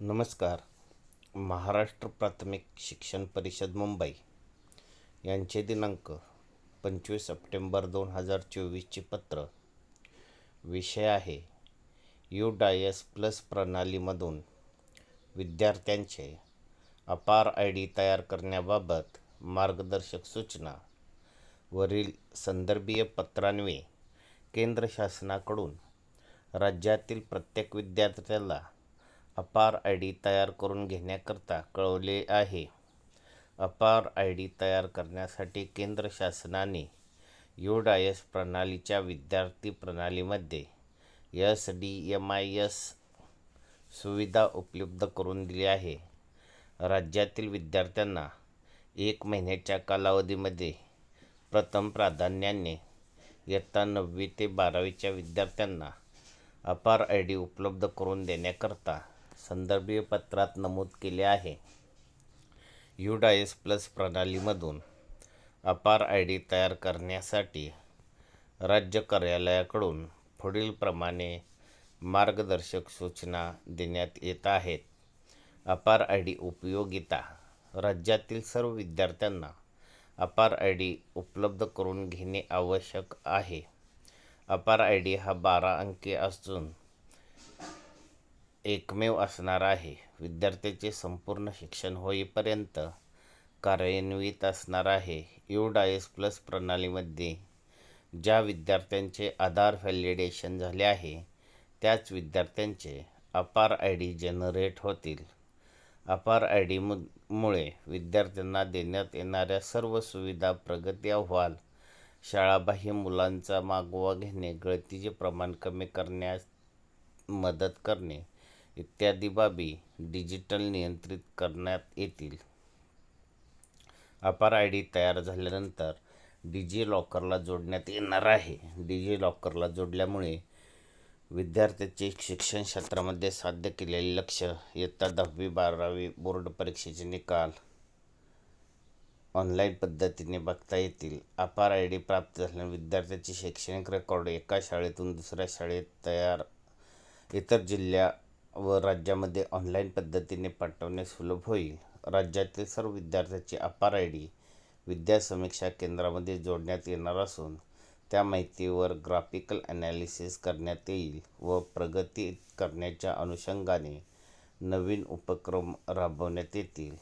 नमस्कार. महाराष्ट्र प्राथमिक शिक्षण परिषद मुंबई यांचे दिनांक पंचवीस सप्टेंबर दोन हजार चोवीसचे पत्र. विषय आहे यू डायस प्लस प्रणालीमधून विद्यार्थ्यांचे अपार आय डी तयार करण्याबाबत मार्गदर्शक सूचना. वरील संदर्भीय पत्रान्वये केंद्र शासनाकडून राज्यातील प्रत्येक विद्यार्थ्याला अपार आय डी तयार करून घेण्याकरता कळवले आहे. अपार आय डी तयार करण्यासाठी केंद्र शासनाने युडायस प्रणालीच्या विद्यार्थी प्रणालीमध्ये S D M I S सुविधा उपलब्ध करून दिली आहे. राज्यातील विद्यार्थ्यांना एक महिन्याच्या कालावधीमध्ये प्रथम प्राधान्याने इयत्ता नववी ते बारावीच्या विद्यार्थ्यांना अपार आय डी उपलब्ध करून देण्याकरता संदर्भीय पत्रात नमूद केले आहे. यू प्लस प्रणालीमधून अपार आय डी तयार करण्यासाठी राज्य कार्यालयाकडून पुढीलप्रमाणे मार्गदर्शक सूचना देण्यात येत आहेत. अपार आय डी उपयोगिता राज्यातील सर्व विद्यार्थ्यांना अपार आय डी उपलब्ध करून घेणे आवश्यक आहे. अपार आय डी हा बारा अंकी असून एकमेव असणार आहे. विद्यार्थ्याचे संपूर्ण शिक्षण होईपर्यंत कार्यान्वित असणार आहे. युडायस प्लस प्रणालीमध्ये ज्या विद्यार्थ्यांचे आधार व्हॅलिडेशन झाले आहे त्याच विद्यार्थ्यांचे अपार आय डी जनरेट होतील. अपार आय डी मु मुळे विद्यार्थ्यांना देण्यात येणाऱ्या सर्व सुविधा प्रगती अहवाल शाळाबाह्य मुलांचा मागोवा घेणे गळतीचे प्रमाण कमी करण्यास मदत करणे इत्यादी बाबी डिजिटल नियंत्रित करण्यात येतील. अपार आय डी तयार झाल्यानंतर डिजि लॉकरला जोडण्यात येणार आहे. डिजि लॉकरला जोडल्यामुळे विद्यार्थ्याचे शिक्षण क्षेत्रामध्ये साध्य केलेले लक्ष इयत्ता दहावी बारावी बोर्ड परीक्षेचे निकाल ऑनलाईन पद्धतीने बघता येतील. अपार आय डी प्राप्त झाल्याने विद्यार्थ्याचे शैक्षणिक रेकॉर्ड एका शाळेतून दुसऱ्या शाळेत तयार इतर जिल्ह्या व राज्यामध्ये ऑनलाईन पद्धतीने पाठवणे सुलभ होईल. राज्यातील सर्व विद्यार्थ्यांची अपार आय डी विद्या समीक्षा केंद्रामध्ये जोडण्यात येणार असून त्या माहितीवर ग्राफिकल ॲनालिसिस करण्यात येईल व प्रगती करण्याच्या अनुषंगाने नवीन उपक्रम राबवण्यात येतील.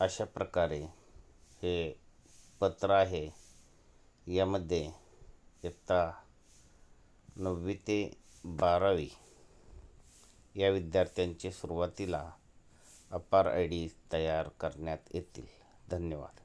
अशा प्रकारे हे पत्र आहे. यामध्ये इयत्ता नववी ते बारावी या विद्यार्थ्यांचे सुरुवातीला अपार आय डी तयार करण्यात येतील. धन्यवाद.